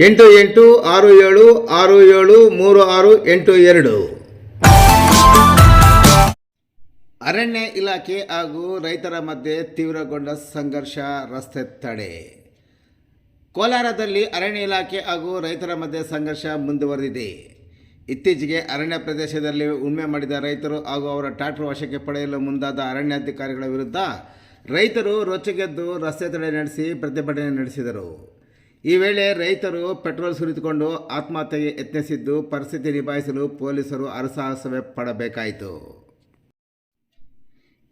ಎಂಟು ಎಂಟು ಆರು ಏಳು ಆರು ಏಳು, ಮೂರು ಆರು, ಎಂಟು ಎರಡು. ಅರಣ್ಯ ಇಲಾಖೆ ಹಾಗೂ ರೈತರ ಮಧ್ಯೆ ತೀವ್ರಗೊಂಡ ಸಂಘರ್ಷ, ರಸ್ತೆ ತಡೆ. ಕೋಲಾರದಲ್ಲಿ ಅರಣ್ಯ ಇಲಾಖೆ ಹಾಗೂ ರೈತರ ಮಧ್ಯೆ ಸಂಘರ್ಷ ಮುಂದುವರೆದಿದೆ. ಇತ್ತೀಚೆಗೆ ಅರಣ್ಯ ಪ್ರದೇಶದಲ್ಲಿ ಉಣ್ಮೆ ಮಾಡಿದ ರೈತರು ಹಾಗೂ ಅವರ ಟ್ರಾಕ್ಟರ್ ವಶಕ್ಕೆ ಪಡೆಯಲು ಮುಂದಾದ ಅರಣ್ಯಾಧಿಕಾರಿಗಳ ವಿರುದ್ಧ ರೈತರು ರೊಚ್ಚಗೆದ್ದು ರಸ್ತೆ ತಡೆ ನಡೆಸಿ ಪ್ರತಿಭಟನೆ ನಡೆಸಿದರು. ಈ ವೇಳೆ ರೈತರು ಪೆಟ್ರೋಲ್ ಸುರಿದುಕೊಂಡು ಆತ್ಮಹತ್ಯೆಗೆ ಯತ್ನಿಸಿದ್ದು ಪರಿಸ್ಥಿತಿ ನಿಭಾಯಿಸಲು ಪೊಲೀಸರು ಅರಸಾಹಸವೇ ಪಡಬೇಕಾಯಿತು.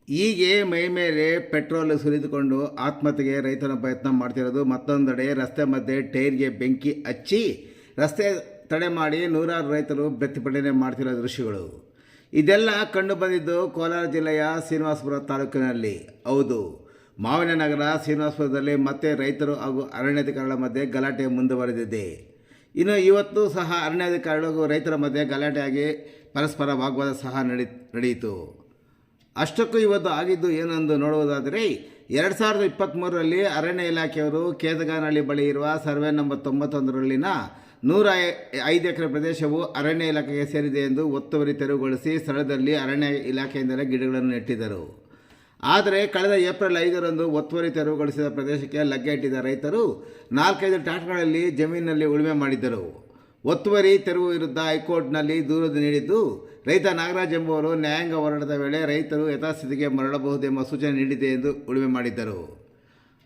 ಹೀಗೆ ಮೈ ಮೇಲೆ ಪೆಟ್ರೋಲ್ ಸುರಿದುಕೊಂಡು ಆತ್ಮಹತ್ಯೆಗೆ ರೈತನ ಪ್ರಯತ್ನ ಮಾಡ್ತಿರೋದು ಮತ್ತೊಂದೆಡೆ ರಸ್ತೆ ಮಧ್ಯೆ ಟೈರ್ಗೆ ಬೆಂಕಿ ಹಚ್ಚಿ ರಸ್ತೆ ತಡೆ ಮಾಡಿ ನೂರಾರು ರೈತರು ಪ್ರತಿಭಟನೆ ಮಾಡ್ತಿರೋ ದೃಶ್ಯಗಳು. ಇದೆಲ್ಲ ಕಂಡು ಬಂದಿದ್ದು ಕೋಲಾರ ಜಿಲ್ಲೆಯ ಶ್ರೀನಿವಾಸಪುರ ತಾಲೂಕಿನಲ್ಲಿ. ಹೌದು. ಮಾವಿನ ನಗರ ಶ್ರೀನಿವಾಸಪುರದಲ್ಲಿ ಮತ್ತೆ ರೈತರು ಹಾಗೂ ಅರಣ್ಯಾಧಿಕಾರಿಗಳ ಮಧ್ಯೆ ಗಲಾಟೆ ಮುಂದುವರೆದಿದೆ. ಇನ್ನು ಇವತ್ತು ಸಹ ಅರಣ್ಯಾಧಿಕಾರಿಗಳು ರೈತರ ಮಧ್ಯೆ ಗಲಾಟೆಯಾಗಿ ಪರಸ್ಪರ ವಾಗ್ವಾದ ಸಹ ನಡಿ, ನಡೆಯಿತು. ಅಷ್ಟಕ್ಕೂ ಇವತ್ತು ಆಗಿದ್ದು ಏನೆಂದು ನೋಡುವುದಾದರೆ, ಎರಡು ಸಾವಿರದ ಇಪ್ಪತ್ತ್ಮೂರರಲ್ಲಿ ಅರಣ್ಯ ಇಲಾಖೆಯವರು ಕೇದಗಾನಹಳ್ಳಿ ಬಳಿ ಇರುವ ಸರ್ವೆ ನಂಬರ್ ತೊಂಬತ್ತೊಂದರಲ್ಲಿನ ನೂರ ಐದು ಎಕರೆ ಪ್ರದೇಶವು ಅರಣ್ಯ ಇಲಾಖೆಗೆ ಸೇರಿದೆ ಎಂದು ಒತ್ತುವರಿ ತೆರವುಗೊಳಿಸಿ ಸ್ಥಳದಲ್ಲಿ ಅರಣ್ಯ ಇಲಾಖೆಯಿಂದಲೇ ಗಿಡಗಳನ್ನು ನೆಟ್ಟಿದ್ದರು. ಆದರೆ ಕಳೆದ ಏಪ್ರಿಲ್ ಐದರಂದು ಒತ್ತುವರಿ ತೆರವುಗೊಳಿಸಿದ ಪ್ರದೇಶಕ್ಕೆ ಲಗ್ಗೆ ಇಟ್ಟಿದ್ದ ರೈತರು ನಾಲ್ಕೈದು ಟ್ಯಾಟ್ಗಳಲ್ಲಿ ಜಮೀನಿನಲ್ಲಿ ಉಳುಮೆ ಮಾಡಿದ್ದರು. ಒತ್ತುವರಿ ತೆರವು ವಿರುದ್ಧ ಹೈಕೋರ್ಟ್ನಲ್ಲಿ ದೂರು ನೀಡಿದ್ದು, ರೈತ ನಾಗರಾಜ್ ಎಂಬುವರು ನ್ಯಾಯಾಂಗ ಹೋರಾಟದ ವೇಳೆ ರೈತರು ಯಥಾಸ್ಥಿತಿಗೆ ಮರಳಬಹುದೆಂಬ ಸೂಚನೆ ನೀಡಿದೆ ಎಂದು ಉಳುಮೆ ಮಾಡಿದ್ದರು.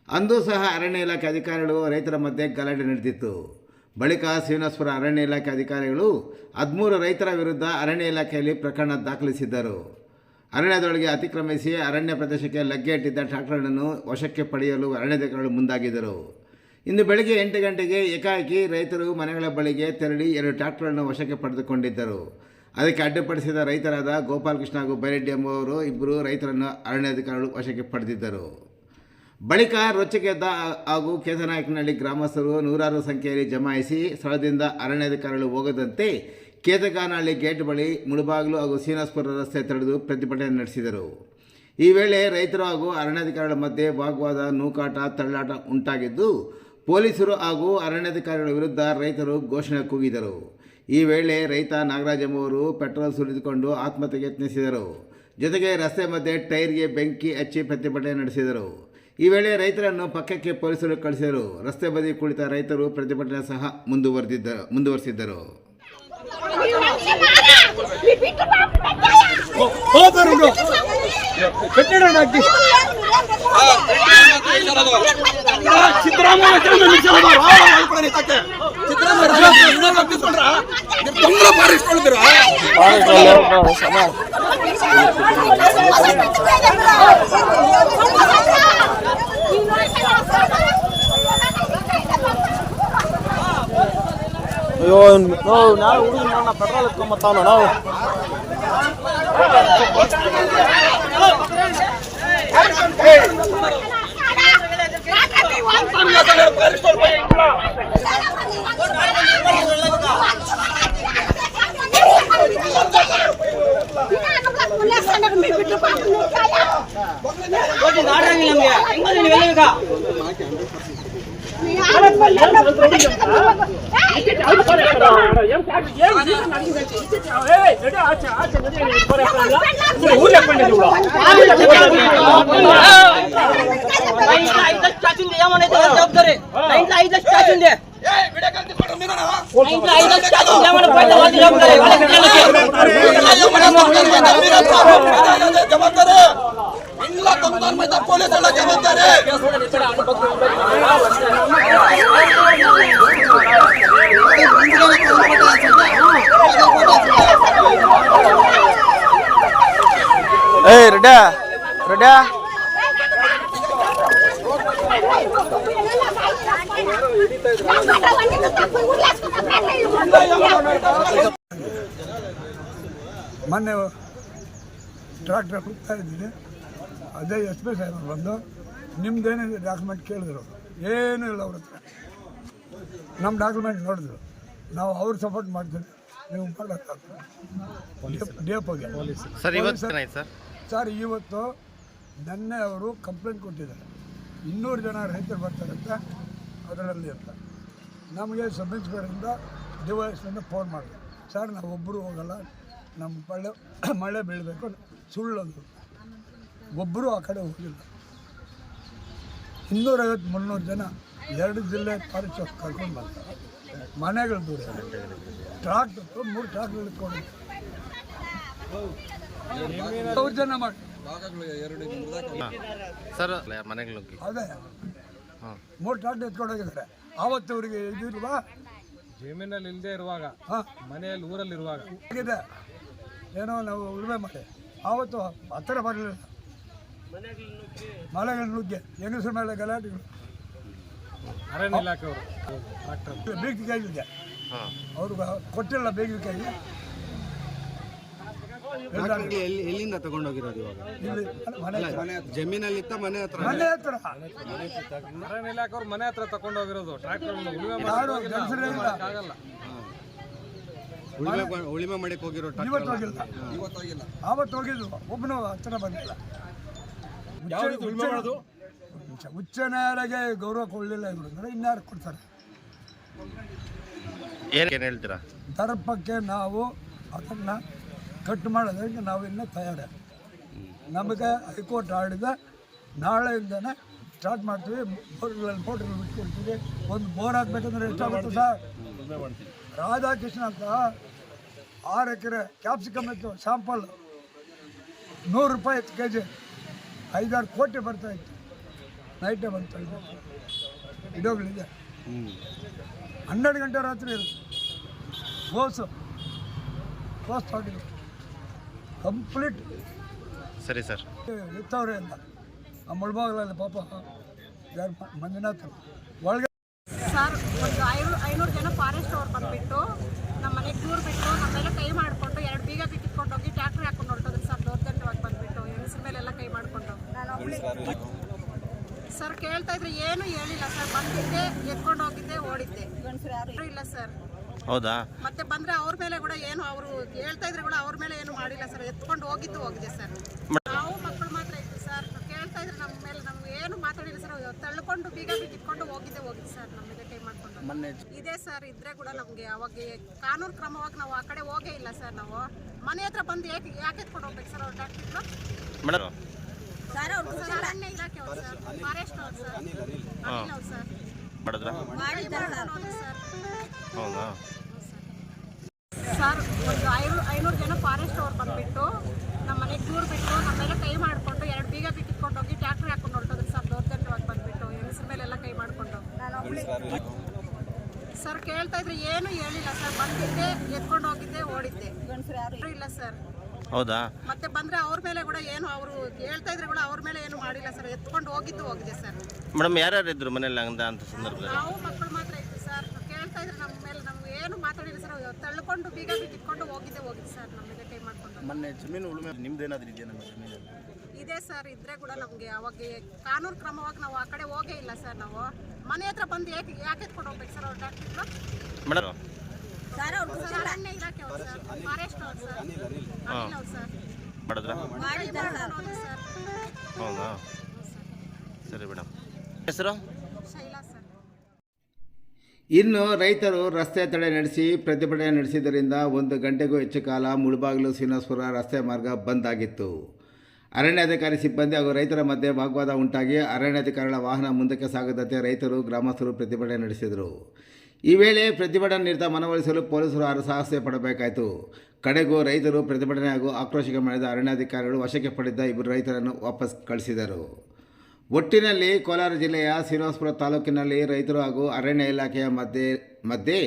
ಅಂದು ಸಹ ಅರಣ್ಯ ಇಲಾಖೆ ಅಧಿಕಾರಿಗಳು ರೈತರ ಮಧ್ಯೆ ಗಲಾಟೆ ನಡೆದಿತ್ತು. ಬಳಿಕ ಶ್ರೀನಿವಾಸಪುರ ಅರಣ್ಯ ಇಲಾಖೆ ಅಧಿಕಾರಿಗಳು ಹದಿಮೂರು ರೈತರ ವಿರುದ್ಧ ಅರಣ್ಯ ಇಲಾಖೆಯಲ್ಲಿ ಪ್ರಕರಣ ದಾಖಲಿಸಿದ್ದರು. ಅರಣ್ಯದೊಳಗೆ ಅತಿಕ್ರಮಿಸಿ ಅರಣ್ಯ ಪ್ರದೇಶಕ್ಕೆ ಲಗ್ಗೆ ಇಟ್ಟಿದ್ದ ಟ್ರಾಕ್ಟರ್ಗಳನ್ನು ವಶಕ್ಕೆ ಪಡೆಯಲು ಅರಣ್ಯಾಧಿಕಾರಿಗಳು ಮುಂದಾಗಿದ್ದರು. ಇಂದು ಬೆಳಗ್ಗೆ ಎಂಟು ಗಂಟೆಗೆ ಏಕಾಏಕಿ ರೈತರು ಮನೆಗಳ ಬಳಿಗೆ ತೆರಳಿ ಎರಡು ಟ್ರಾಕ್ಟರ್ಗಳನ್ನು ವಶಕ್ಕೆ ಪಡೆದುಕೊಂಡಿದ್ದರು. ಅದಕ್ಕೆ ಅಡ್ಡಿಪಡಿಸಿದ ರೈತರಾದ ಗೋಪಾಲಕೃಷ್ಣ ಹಾಗೂ ಬೈರೆಡ್ಡಿ ಎಂಬುವರು ಇಬ್ಬರು ರೈತರನ್ನು ಅರಣ್ಯಾಧಿಕಾರಿಗಳು ವಶಕ್ಕೆ ಪಡೆದಿದ್ದರು. ಬಳಿಕ ರೊಚ್ಚಿಗೆದ್ದ ಹಾಗೂ ಕೇತನಾಯಕನಹಳ್ಳಿ ಗ್ರಾಮಸ್ಥರು ನೂರಾರು ಸಂಖ್ಯೆಯಲ್ಲಿ ಜಮಾಯಿಸಿ ಸ್ಥಳದಿಂದ ಅರಣ್ಯಾಧಿಕಾರಿಗಳು ಹೋಗದಂತೆ ಕೇತಗಾನಹಳ್ಳಿ ಗೇಟ್ ಬಳಿ ಮುಳುಬಾಗಿಲು ಹಾಗೂ ಶ್ರೀನಿವಾಸಪುರ ರಸ್ತೆ ತಡೆದು ಪ್ರತಿಭಟನೆ ನಡೆಸಿದರು. ಈ ವೇಳೆ ರೈತರು ಹಾಗೂ ಅರಣ್ಯಾಧಿಕಾರಿಗಳ ಮಧ್ಯೆ ವಾಗ್ವಾದ, ನೂಕಾಟ, ತಳ್ಳಾಟ ಉಂಟಾಗಿದ್ದು, ಪೊಲೀಸರು ಹಾಗೂ ಅರಣ್ಯಾಧಿಕಾರಿಗಳ ವಿರುದ್ಧ ರೈತರು ಘೋಷಣೆ ಕೂಗಿದರು. ಈ ವೇಳೆ ರೈತ ನಾಗರಾಜ್ ಎಂಬುವರು ಪೆಟ್ರೋಲ್ ಸುರಿದುಕೊಂಡು ಆತ್ಮಹತ್ಯೆಗೆ ಯತ್ನಿಸಿದರು. ಜೊತೆಗೆ ರಸ್ತೆ ಮಧ್ಯೆ ಟೈರ್ಗೆ ಬೆಂಕಿ ಹಚ್ಚಿ ಪ್ರತಿಭಟನೆ ನಡೆಸಿದರು. ಈ ವೇಳೆ ರೈತರನ್ನು ಪಕ್ಕಕ್ಕೆ ಪೊಲೀಸರು ಕಳಿಸಿದರು. ರಸ್ತೆ ಬದಿ ಕುಳಿತ ರೈತರು ಪ್ರತಿಭಟನೆ ಸಹ ಮುಂದುವರೆದಿದ್ದ, ಮುಂದುವರೆಸಿದ್ದರು. కోపరుడు పెట్టాడు నాకు సిద్ధరామయ్య తొందర పారేసుకోండి మీరు పారేసుకోండి ಅಯ್ಯೋ ನಾವು ಹುಡುಗಿ ನನ್ನ ಪೆಟ್ರೋಲ್ ಎತ್ಕೊಂಬತ್ತಾವ ನಾವು ಬಿಟ್ಟು ನಮ್ಗೆ ಹೆಂಗ್ ನೀವು ಎಲ್ಲಿಗ స్టాచ్యూని ఏమనే జవాబుదారీ నైన్లో ఐదు స్టాచ్యూని నైన్లో ఐదు స్టాచ్యూని ఏమని పోయిన వాళ్ళు జవాబుదారీ జవాబుదారీ ఇంట్లో తొమ్మిది మంది పోలీసుల జవాబుదారీ ರೆಡ್ಯಾ ರೆಡ್ಯಾ ಮೊನ್ನೆ ಟ್ರಾಕ್ಟರ್ ಹೋಗ್ತಾ ಇದ್ದೀನಿ ಅದೇ ಎಸ್ ಪಿ ಸಾಹೇಬರು ಬಂದು ನಿಮ್ದೇನಿದೆ ಡಾಕ್ಯುಮೆಂಟ್ ಕೇಳಿದ್ರು? ಏನೂ ಇಲ್ಲ ಅವ್ರ ಹತ್ರ. ನಮ್ಮ ಡಾಕ್ಯುಮೆಂಟ್ ನೋಡಿದ್ರು. ನಾವು ಅವ್ರು ಸಪೋರ್ಟ್ ಮಾಡ್ತೀವಿ. ನೀವು ಮಾಡೋಕ್ಕಾಗಲ್ಲ ಡಿ ಸರ್ ಇವತ್ತು ಏನಾಯ್ತು ಸರ್ ಸರ್, ಇವತ್ತು ನೆನ್ನೆ ಅವರು ಕಂಪ್ಲೇಂಟ್ ಕೊಟ್ಟಿದ್ದಾರೆ. ಇನ್ನೂರು ಜನ ರೈತರು ಬರ್ತಾರಂತ ಅದರಲ್ಲಿ ಅಂತ. ನಮಗೆ ಸಬ್ ಇನ್ಸ್ಪೆಕ್ಟರಿಂದ ಡಿವೈಸ್ನಿಂದ ಫೋನ್ ಮಾಡಿದೆ. ಸರ್, ನಾವು ಒಬ್ಬರು ಹೋಗಲ್ಲ. ನಮ್ಮ ಮಳೆ ಮಳೆ ಬೀಳಬೇಕು. ಸುಳ್ಳದು. ಒಬ್ಬರು ಆ ಕಡೆ ಹೋಗಿಲ್ಲ. ಇನ್ನೂರೈವತ್ತು ಮುನ್ನೂರು ಜನ ಎರಡು ಜಿಲ್ಲೆ ಪರಿಚಯ ಕರ್ಕೊಂಡು ಬರ್ತಾರೆ ಮನೆಗಳು ದೂರ ಟ್ರಾಕ್ಟರ್, ಮೂರು ಟ್ರಾಕ್ಟರ್ ಇಟ್ಕೊಂಡು. ಅವ್ರ ಜನ ಮಾಡಿ ಸರ್ ಮನೆಗೆ ನುಗ್ಗಿ. ಅದೇ. ಹಾಂ. ಮೂರು ಟ್ರಾಕ್ಟರ್ ಎತ್ಕೊಂಡು ಹೋಗಿದ್ದಾರೆ. ಆವತ್ತು ಅವರಿಗೆ ಇದು ಇಲ್ವಾ? ಜಮೀನಲ್ಲಿ ಇಲ್ಲದೆ ಇರುವಾಗ ಹಾಂ. ಮನೆಯಲ್ಲಿ ಊರಲ್ಲಿ ಇರುವಾಗ. ಏನೋ ನಾವು ಉಳುಮೆ ಮಾಡಿ. ಆವತ್ತು ಹತ್ತಿರ ಬರಲಿಲ್ಲ. ಮಳೆಗಳ ನುಗ್ಗೆ. ಹೆಂಗಸರ ಮೇಲೆ ಗಲಾಟೆಗಳು. ಅರಣ್ಯ ಇಲಾಖೆಯವರು. ಕೈಲಿದೆ ಹಾಂ. ಅವ್ರಿಗೆ ಕೊಟ್ಟಿಲ್ಲ ಬೇಗಿನ ಕೈ ಎಲ್ಲಿ ಎಲ್ಲಿಂದ ತಗೊಂಡೋಗಿರೋದು ಇವಾಗ? ಇಲ್ಲಿ ಮನೆ ಹತ್ರ. ಜಮೀನಲ್ಲಿತ್ತ ಮನೆ ಹತ್ರ. ಮನೆ ಹತ್ರ. ಅರಣ್ಯ ಇಲಾಖೆಯವರು ಮನೆ ಹತ್ರ ತಗೊಂಡೋಗಿರೋದು. ಟ್ರಾಕ್ಟರ್ ಉಳುಮೆ ಮಾಡೋಕೆ ಕೆಲಸನೇ ಇಲ್ಲ. ಆಗಲ್ಲ. ಉಳಿಮೆ ಬ- ಉಳಿಮೆ ಮಾಡಕ್ಕೆ ಹೋಗಿರೋ ಇವತ್ತು ಹೋಗಿಲ್ಲ. ಆವತ್ತು ಹೋಗಿದ್ರು ಒಬ್ಬನು ಹತ್ರ ಬಂದಿಲ್ಲ. ಉಚ್ಚ- ಮಾಡೋದು? ಉಚ್ಚ ನ್ಯಾಯಾಲಯಗೆ ಗೌರವ ಕೊಡಲಿಲ್ಲ ಇವರು. ಅಂದ್ರೆ ಇನ್ಯಾರು ಕೊಡ್ತಾರೆ? ಏನು ಏನು ಹೇಳ್ತೀರಾ? ದರ್ಪಕ್ಕೆ ನಾವು ಅದನ್ನು ಕಟ್ ಮಾಡೋದಕ್ಕೆ ನಾವಿನ್ನೂ ತಯಾರಿ. ನಮಗೆ ಹೈಕೋರ್ಟ್ ಆಡಿದ ನಾಳೆಯಿಂದನೇ ಸ್ಟಾರ್ಟ್ ಮಾಡ್ತೀವಿ. ಬೋರ್ಗಳಲ್ಲಿ ಫೋಟೋಗಳು ಬಿಟ್ಕೊಡ್ತೀವಿ. ಒಂದು ಬೋರ್ ಹಾಕ್ಬೇಕಂದ್ರೆ ಎಷ್ಟಾಗುತ್ತೆ ಸರ್? ರಾಧಾಕೃಷ್ಣ ಅಂತ ಆರು ಎಕರೆ ಕ್ಯಾಪ್ಸಿಕಮ್ ಇತ್ತು ಸ್ಯಾಂಪಲ್ ನೂರು ರೂಪಾಯಿ ಇತ್ತು ಕೆ ಜಿ ಐದಾರು ಕೋಟಿ ಬರ್ತಾ ಇತ್ತು. ನೈಟೇ ಬರ್ತಾ ಇದೆ. ವಿಡಿಯೋಗಳಿದೆ ಹನ್ನೆರಡು ಗಂಟೆ ರಾತ್ರಿ ಇರುತ್ತೆ. ಬೋಸು. ಬೋಸ್ ತಗೊಂಡಿಲ್ಲ ಕಂಪ್ಲೀಟ್. ಸರಿ ಸರ್. ಇತ್ತವ್ರೆ ಅಂತ. ಆ ಮುಳ್ಬಾಗಲಲ್ಲಿ ಪಾಪ ಯಾರು ಮಂಜುನಾಥ್. ಒಳಗೆ ಸರ್ ಒಂದು ಐನೂರು ಐನೂರು ಜನ ಫಾರೆಸ್ಟ್ ಅವ್ರು ಬಂದುಬಿಟ್ಟು ನಮ್ಮ ಮನೆಗೆ ದೂರ ಬಿಟ್ಟು ನಮ್ಮೆಲ್ಲ ಕೈ ಮಾಡಿಕೊಂಡು ಎರಡು ಬೀಗ ಬಿಟ್ಟಿಟ್ಕೊಂಡು ಹೋಗಿ ಟ್ಯಾಕ್ಟ್ರಿ ಹಾಕೊಂಡು ಹೊರಟೋದ್ರು ಸರ್ ದೌರ್ಜನ್ಯವಾಗಿ ಬಂದುಬಿಟ್ಟು ಹೆಸರು ಮೇಲೆಲ್ಲ ಕೈ ಮಾಡಿಕೊಂಡು. ಸರ್ ಕೇಳ್ತಾ ಇದ್ರೆ ಏನು ಹೇಳಿಲ್ಲ ಸರ್ ಬಂದಿದ್ದೆ ಎತ್ಕೊಂಡು ಹೋಗಿದ್ದೆ ಓಡಿದ್ದೆ. ಯಾರು ಇಲ್ಲ ಸರ್. ಹೌದಾ? ಮತ್ತೆ ಬಂದ್ರೆ ಅವ್ರ ಮೇಲೆ ಕೂಡ ಏನು ಅವರು ಹೇಳ್ತಾ ಇದ್ರೆ ಕೂಡ ಅವ್ರ ಮೇಲೆ ಏನು ಮಾಡಿಲ್ಲ ಸರ್. ಎತ್ಕೊಂಡು ಹೋಗಿದ್ದು ಹೋಗಿದೆ ಸರ್. ನಾವು ಮಕ್ಕಳು ಮಾತ್ರ ಇದ್ವಿ ಸರ್. ಕೇಳ್ತಾ ಇದ್ರೆ ನಮ್ಮ ಮೇಲೆ ನಮ್ಗೆ ಏನು ಮಾತಾಡಿಲ್ಲ ಸರ್. ತಳ್ಕೊಂಡು ಬೀಗ ಬಿಟ್ಟಿಟ್ಕೊಂಡು ಹೋಗಿದ್ದೆ ಹೋಗಿದೆ ಸರ್ ನಮಗೆ ಟೈಮ್ ಕೈ ಮಾಡ್ಕೊಂಡು ಇದೆ ಸರ್ ಇದ್ರೆ ಕೂಡ ನಮಗೆ ಅವಾಗ ಕಾನೂನು ಕ್ರಮವಾಗಿ ನಾವು ಆ ಕಡೆ ಹೋಗೇ ಇಲ್ಲ ಸರ್ ನಾವು. ಮನೆ ಹತ್ರ ಬಂದು ಯಾಕೆ ಯಾಕೆ ಎತ್ಕೊಂಡು ಹೋಗ್ಬೇಕು ಸರ್ ಅವ್ರು ಡಾಕ್ಟ್ರು? ಮೇಡಮ್. ಸರ್ ಅವ್ರು ಅರಣ್ಯ ಇಲಾಖೆ ಅವ್ರು ಸರ್. ಫಾರೆಸ್ಟ್ ಅವ್ರು ಸರ್. ಅನಿಲ್ ಅವ್ರು ಸರ್. ಮಾಡಿದ್ರ ಹೌದಾ? ಸರ್, ಒಂದು ಐನೂರು ಐನೂರು ಜನ ಫಾರೆಸ್ಟ್ ಅವ್ರು ಬಂದುಬಿಟ್ಟು ನಮ್ಮ ಮನೆಗೆ ದೂರ ಬಿಟ್ಟು ನಮ್ಮ ಮೇಲೆ ಕೈ ಮಾಡಿಕೊಂಡು ಎರಡು ಬೀಗ ಬಿಟ್ಟಿಟ್ಕೊಂಡು ಹೋಗಿ ಟ್ಯಾಕ್ಟ್ರಿ ಹಾಕೊಂಡು ಹೊರಟೋದ್ರು ಸರ್, ದೌರ್ಜನ್ಯವಾಗಿ ಬಂದ್ಬಿಟ್ಟು ಮೇಲೆ ಮೇಲೆಲ್ಲ ಕೈ ಮಾಡಿಕೊಂಡು. ಸರ್, ಕೇಳ್ತಾ ಇದ್ರೆ ಏನು ಹೇಳಿಲ್ಲ ಸರ್, ಬಂದಿದ್ದೆ, ಎತ್ಕೊಂಡು ಹೋಗಿದ್ದೆ, ಓಡಿದ್ದೆ. ಇಲ್ಲ ಸರ್. ಹೌದಾ? ಮತ್ತೆ ಬಂದ್ರೆ ಅವ್ರ ಮೇಲೆ ಕೂಡ ಏನು ಅವರು ಹೇಳ್ತಾ ಇದ್ರೆ ಕೂಡ ಅವ್ರ ಮೇಲೆ ಏನು ಮಾಡಿಲ್ಲ ಸರ್. ಎತ್ಕೊಂಡು ಹೋಗಿದ್ದು ಹೋಗಿದೆ ಸರ್. ಮೇಡಮ್ ಯಾರ್ಯಾರು ಇದ್ರು ಮನೇಲಿ ಹಂಗ ಅಂತ ಸಂದರ್ಭದಲ್ಲಿ? ನಾವು ಮಕ್ಕಳು ಮಾತ್ರ ಇತ್ತು ಸರ್. ಕೇಳ್ತಾ ಇದ್ರೆ ನಮ್ಮ ಮೇಲೆ ನಮ್ಗೆ ಏನು ಮಾತಾಡಿಲ್ಲ ಸರ್. ತಳ್ಕೊಂಡು ಬೀಗ ಬಿಟ್ಟಿಟ್ಕೊಂಡು ಹೋಗಿದ್ದೆ ಹೋಗಿದೆ ಸರ್. ನಮಗೆ ಟೈಮ್ ಕೈ ಮಾಡ್ಕೊಂಡು. ಮೊನ್ನೆ ಜಮೀನು ಉಳುಮೆ ನಿಮ್ದೇನಾದ್ರೂ ಇದೆಯಾ ನಮ್ಮ ಜಮೀನಲ್ಲಿ? ಇದೆ ಸರ್. ಇದ್ರೆ ಕೂಡ ನಮಗೆ ಅವಾಗ ಕಾನೂನು ಕ್ರಮವಾಗಿ ನಾವು ಆ ಕಡೆ ಹೋಗೇ ಇಲ್ಲ ಸರ್ ನಾವು. ಮನೆ ಹತ್ರ ಬಂದು ಯಾಕೆ ಯಾಕೆ ಎತ್ಕೊಂಡು ಹೋಗ್ಬೇಕು ಸರ್ ಅವ್ರು? ಡಾಕ್ಟ್ರು? ಮೇಡಮ್ ಸರ್ ಅವ್ರು ಮಾಡಿದ್ರ? ಹೌದಾ? ಸರಿ ಮೇಡಮ್. ಹೆಸರು? ಶೈಲಾ ಸರ್. ಇನ್ನು ರೈತರು ರಸ್ತೆ ತಡೆ ನಡೆಸಿ ಪ್ರತಿಭಟನೆ ನಡೆಸಿದ್ದರಿಂದ ಒಂದು ಗಂಟೆಗೂ ಹೆಚ್ಚು ಕಾಲ ಮುಳುಬಾಗಿಲು ಶ್ರೀನಿವಾಸಪುರ ರಸ್ತೆ ಮಾರ್ಗ ಬಂದ್ ಆಗಿತ್ತು. ಅರಣ್ಯಾಧಿಕಾರಿ ಸಿಬ್ಬಂದಿ ಹಾಗೂ ರೈತರ ಮಧ್ಯೆ ವಾಗ್ವಾದ ಉಂಟಾಗಿ ಅರಣ್ಯಾಧಿಕಾರಿಗಳ ವಾಹನ ಮುಂದಕ್ಕೆ ಸಾಗದಂತೆ ರೈತರು ಗ್ರಾಮಸ್ಥರು ಪ್ರತಿಭಟನೆ ನಡೆಸಿದರು. ಈ ವೇಳೆ ಪ್ರತಿಭಟನೆ ನಿರತ ಮನವೊಲಿಸಲು ಪೊಲೀಸರು ಹರಸಾಹಸ ಪಡಬೇಕಾಯಿತು. ಕಡೆಗೂ ರೈತರು ಪ್ರತಿಭಟನೆ ಹಾಗೂ ಆಕ್ರೋಶಕ್ಕೆ ಮಾಡಿದ ಅರಣ್ಯಾಧಿಕಾರಿಗಳು ವಶಕ್ಕೆ ಪಡೆದ ಇಬ್ಬರು ರೈತರನ್ನು ವಾಪಸ್ ಕಳಿಸಿದರು. ಒಟ್ಟಿನಲ್ಲಿ ಕೋಲಾರ ಜಿಲ್ಲೆಯ ಶ್ರೀನಿವಾಸಪುರ ತಾಲೂಕಿನಲ್ಲಿ ರೈತರು ಹಾಗೂ ಅರಣ್ಯ ಇಲಾಖೆಯ ಮಧ್ಯೆ ಮಧ್ಯೆ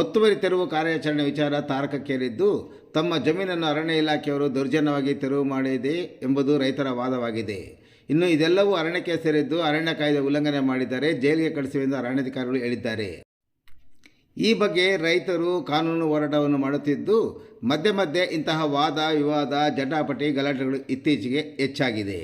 ಒತ್ತುವರಿ ತೆರವು ಕಾರ್ಯಾಚರಣೆ ವಿಚಾರ ತಾರಕಕ್ಕೇರಿದ್ದು, ತಮ್ಮ ಜಮೀನನ್ನು ಅರಣ್ಯ ಇಲಾಖೆಯವರು ದೌರ್ಜನ್ಯವಾಗಿ ತೆರವು ಮಾಡಿದೆ ಎಂಬುದು ರೈತರ ವಾದವಾಗಿದೆ. ಇನ್ನು ಇದೆಲ್ಲವೂ ಅರಣ್ಯಕ್ಕೆ ಸೇರಿದ್ದು ಅರಣ್ಯ ಕಾಯ್ದೆ ಉಲ್ಲಂಘನೆ ಮಾಡಿದ್ದಾರೆ, ಜೈಲಿಗೆ ಕಳಿಸುವೆಂದು ಅರಣ್ಯಾಧಿಕಾರಿಗಳು ಹೇಳಿದ್ದಾರೆ. ಈ ಬಗ್ಗೆ ರೈತರು ಕಾನೂನು ಹೋರಾಟವನ್ನು ಮಾಡುತ್ತಿದ್ದು, ಮಧ್ಯೆ ಮಧ್ಯೆ ಇಂತಹ ವಾದ, ವಿವಾದ, ಜಟಾಪಟಿ, ಗಲಾಟೆಗಳು ಇತ್ತೀಚೆಗೆ ಹೆಚ್ಚಾಗಿದೆ.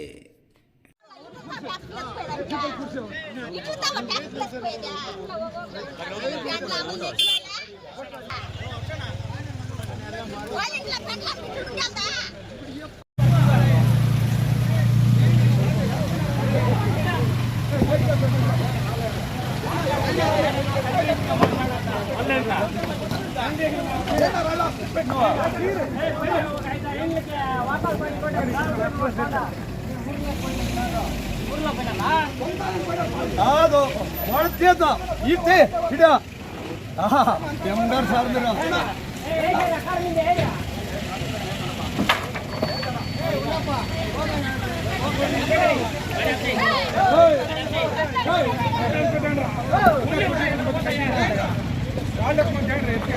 ಅದು ಮಾಡ್ತೀಯದ ಇತ್ತೆ ಹಿಡ ಎಂಬರ್ ಸಾವಿರ వాళ్ళకు కొంచెం రేపు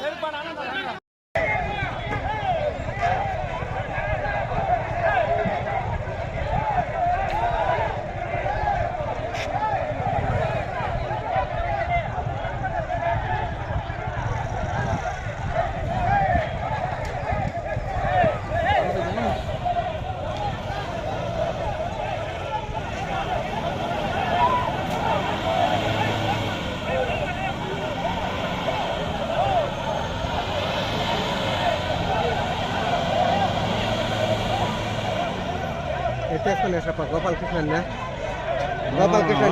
சரிப்பா நானும் తీసుకునేసప్ప గోపాలకృష్ణ గోపాలకృష్ణ